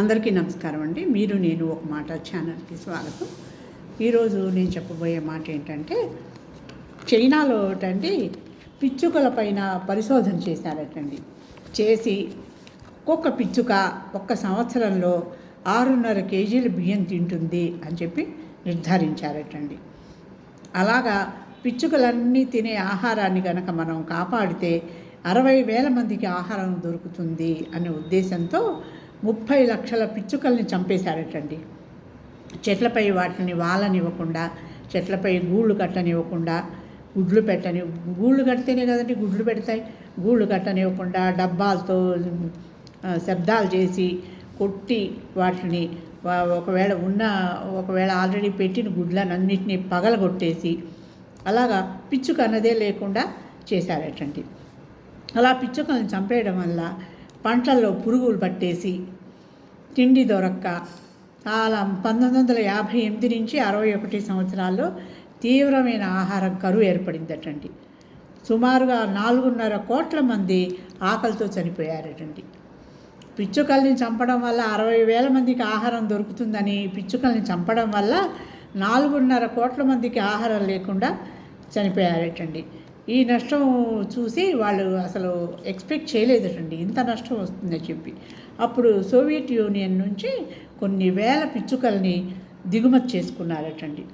అందరికీ నమస్కారం అండి. మీరు నేను ఒక మాట ఛానల్కి స్వాగతం. ఈరోజు నేను చెప్పబోయే మాట ఏంటంటే చైనాలో అండి పిచ్చుకల పైన పరిశోధన చేశారటండి. చేసి ఒక్కొక్క పిచ్చుక ఒక్క సంవత్సరంలో ఆరున్నర కేజీల బియ్యం తింటుంది అని చెప్పి నిర్ధారించారటండి. అలాగా పిచ్చుకలన్నీ తినే ఆహారాన్ని కనుక మనం కాపాడితే అరవై వేల మందికి ఆహారం దొరుకుతుంది అనే ఉద్దేశంతో ముప్పై లక్షల పిచ్చుకల్ని చంపేశారటండి. చెట్లపై వాటిని వాలనివ్వకుండా చెట్లపై గూళ్ళు కట్టనివ్వకుండా గుడ్లు పెట్టని గూళ్ళు కడితేనే కదండి గుడ్లు పెడతాయి. గూళ్ళు కట్టనివ్వకుండా డబ్బాలతో శబ్దాలు చేసి కొట్టి వాటిని ఒకవేళ ఉన్న ఒకవేళ ఆల్రెడీ పెట్టిన గుడ్లనన్నిటినీ పగలగొట్టేసి అలాగా పిచ్చుక అన్నదే లేకుండా చేశారటండి. అలా పిచ్చుకలను చంపేయడం వల్ల పంటల్లో పురుగులు పట్టేసి తిండి దొరక్క. చాలా పంతొమ్మిది వందల యాభై ఎనిమిది నుంచి అరవై ఒకటి సంవత్సరాల్లో తీవ్రమైన ఆహారం కరువు ఏర్పడిందటండి. సుమారుగా నాలుగున్నర కోట్ల మంది ఆకలితో చనిపోయారటండి. పిచ్చుకల్ని చంపడం వల్ల అరవై వేల మందికి ఆహారం దొరుకుతుందని పిచ్చుకల్ని చంపడం వల్ల నాలుగున్నర కోట్ల మందికి ఆహారం లేకుండా చనిపోయారటండి. ఈ నష్టం చూసి వాళ్ళు అసలు ఎక్స్పెక్ట్ చేయలేదటండి. ఇంత నష్టం వస్తుందని చెప్పి. అప్పుడు సోవియట్ యూనియన్ నుంచి కొన్ని వేల పిచ్చుకల్ని దిగుమతి చేసుకున్నారటండి.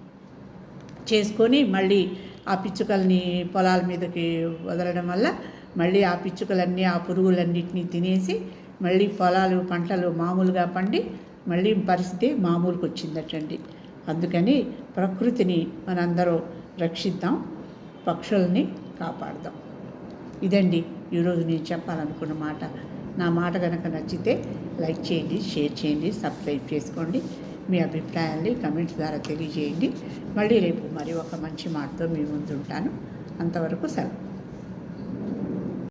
చేసుకొని మళ్ళీ ఆ పిచ్చుకల్ని పొలాల మీదకి వదలడం వల్ల మళ్ళీ ఆ పిచ్చుకలన్నీ ఆ పురుగులన్నిటినీ తినేసి మళ్ళీ పొలాలు పంటలు మామూలుగా పండి మళ్ళీ పరిస్థితి మామూలుకు వచ్చిందటండి అందుకని ప్రకృతిని మనందరూ రక్షిద్దాం. పక్షుల్ని కాపాడదాం. ఇదండి ఈరోజు నేను చెప్పాలనుకున్న మాట. నా మాట కనుక నచ్చితే లైక్ చేయండి షేర్ చేయండి సబ్స్క్రైబ్ చేసుకోండి. మీ అభిప్రాయాల్ని కమెంట్స్ ద్వారా తెలియజేయండి. మళ్ళీ రేపు మరి ఒక మంచి మాటతో మీ ముందు ఉంటాను అంతవరకు సెలవు.